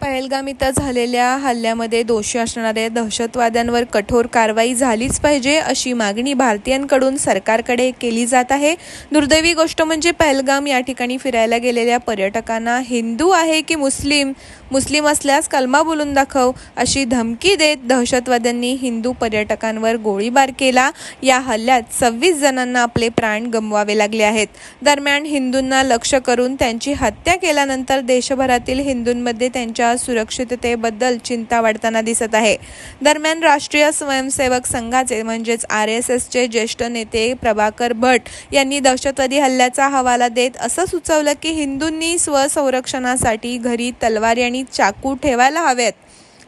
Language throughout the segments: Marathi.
पहलगाम इथं झालेल्या हल्ल्यामध्ये दोषी असणाऱ्या दहशतवाद्यांवर कठोर कारवाई झालीच पाहिजे अशी मागणी भारतीयांकडून सरकारकडे केली जात आहे. दुर्दैवी गोष्ट म्हणजे पहलगाम या ठिकाणी फिरायला गेलेल्या पर्यटकांना हिंदू आहे की मुस्लिम? मुस्लिम असल्यास कलमा बोलून दाखव अशी धमकी देत दहशतवाद्यांनी हिंदू पर्यटकांवर गोळीबार केला. या हल्ल्यात सव्वीस जणांना आपले प्राण गमवावे लागले आहेत. दरम्यान हिंदूंना लक्ष करून त्यांची हत्या केल्यानंतर देशभरातील हिंदूंमध्ये त्यांच्या सुरक्षिततेबद्दल चिंता वाढताना दिसत आहे. दरम्यान राष्ट्रीय स्वयंसेवक संघाचे म्हणजेच आर एस एसचे ज्येष्ठ नेते प्रभाकर भट यांनी दहशतवादी हल्ल्याचा हवाला देत असं सुचवलं की हिंदूंनी स्वसंरक्षणासाठी घरी तलवारी आणि चाकू ठेवायला हवेत.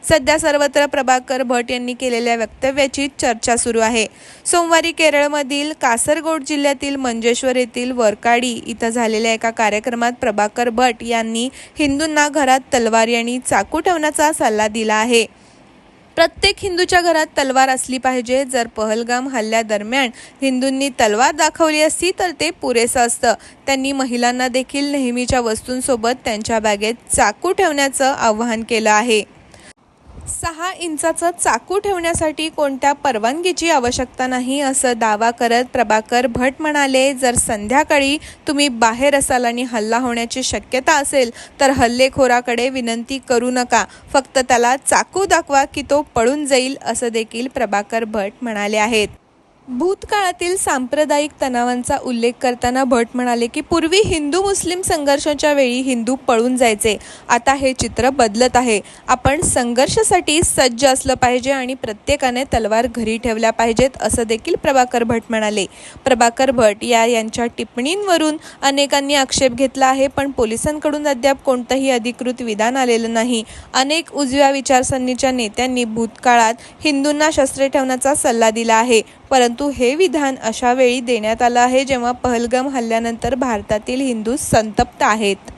सध्या सर्वत्र प्रभाकर भट यांनी केलेल्या वक्तव्याची चर्चा सुरू आहे. सोमवारी केरळमधील कासरगोड जिल्ह्यातील मंजेश्वर येथील वरकाडी इथं झालेल्या एका कार्यक्रमात प्रभाकर भट यांनी हिंदूंना घरात तलवारी आणि चाकू ठेवण्याचा सल्ला दिला आहे. प्रत्येक हिंदूच्या घरात तलवार असली पाहिजे. जर पहलगाम हल्ल्यादरम्यान हिंदूंनी तलवार दाखवली असती तर ते पुरेसं असतं. त्यांनी महिलांना देखील नेहमीच्या वस्तूंसोबत त्यांच्या बॅगेत चाकू ठेवण्याचं आवाहन केलं आहे. सहा इंचाचं चाकू ठेवण्यासाठी कोणत्या परवानगीची आवश्यकता नाही असं दावा करत प्रभाकर भट म्हणाले जर संध्याकाळी तुम्ही बाहेर असाल आणि हल्ला होण्याची शक्यता असेल तर हल्लेखोराकडे विनंती करू नका. फक्त त्याला चाकू दाखवा की तो पळून जाईल असं देखील प्रभाकर भट म्हणाले आहेत. भूतकाळातील सांप्रदायिक तणावांचा उल्लेख करताना भट म्हणाले की पूर्वी हिंदू मुस्लिम संघर्षाच्या वेळी हिंदू पळून जायचे. आता हे चित्र बदलत आहे. आपण संघर्षासाठी सज्ज असलं पाहिजे आणि प्रत्येकाने तलवार घरी ठेवल्या पाहिजेत असं देखील प्रभाकर भट म्हणाले. प्रभाकर भट या यांच्या टिप्पणींवरून अनेकांनी आक्षेप घेतला आहे पण पोलिसांकडून अद्याप कोणतंही अधिकृत विधान आलेलं नाही. अनेक उजव्या विचारसरणीच्या नेत्यांनी भूतकाळात हिंदूंना शस्त्रे ठेवण्याचा सल्ला दिला आहे. परंतु हे विधान अशा वेळी देण्यात आलं आहे जेव्हा पहलगाम हल्ल्यानंतर भारतातील हिंदू संतप्त आहेत.